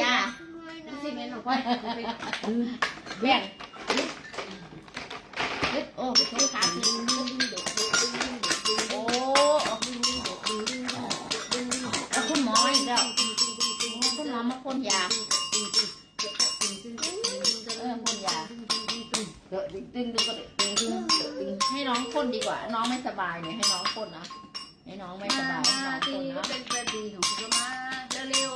จ้าสิเมนของพ่อแบ่งยึดโอ้ทุกขาขึ้นโอ้คุณหมออีกแล้วคุณหมอมาพ่นยาเออพ่นยาเดี๋ยวดึงดึงดึงก็ดึงดึงดึงให้น้องพ่นดีกว่า น้องไม่สบายเนี่ยให้น้องพ่นนะให้น้องไม่สบายน้องทีพ่นนะเป็นประดีของคุณมาเร็ว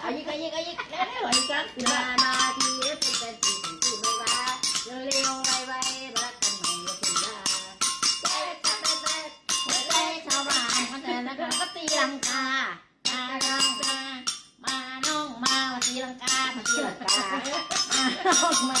เอาอีกเอาอีกเอาอีกได้ไหรอครั้มามาทีเป็นแต่สิ่งที่ไม่ว่าเร็วเร็วไวไวรักกันใหม่ถึงลาเจ๊ทำไมเจ๊เฮ้ยเจ๊ชาวบ้านเาแต่นะคะก็ตีลังกามาลังกามาน้องมาตีลังกามาตีลังกามาน้องมา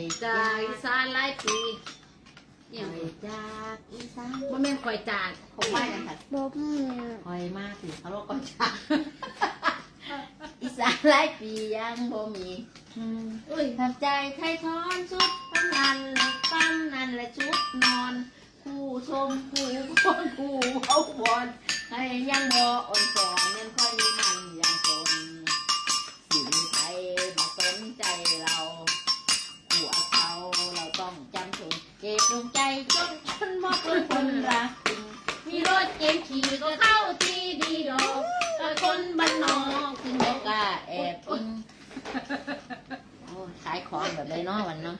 ใจจากสารหลายปีคเนี่อยจากอีสานบ่แม่นคอยจานคงไม่กันค่ะบ่มคอยมากสิเขาบอกคอยจากอีสานหลายปียังบ่มีอุ้ยทำใจไทยทอนชุดปั้นนันเลยปั้นนันและชุดนอน คู่ชมคู่คนคู่เว้าบอลให้ยังบ่อ่อนสอน เก็บดวงใจจนฉันบ่เป็นคนรักจริงมีรถเก๋งขี่ก็เข้าที่ดีดอกแต่คนบ้านนอกถึงบอกกล้าแอบอิงโอ้ยขายของแบบเลยเนาะวันเนาะ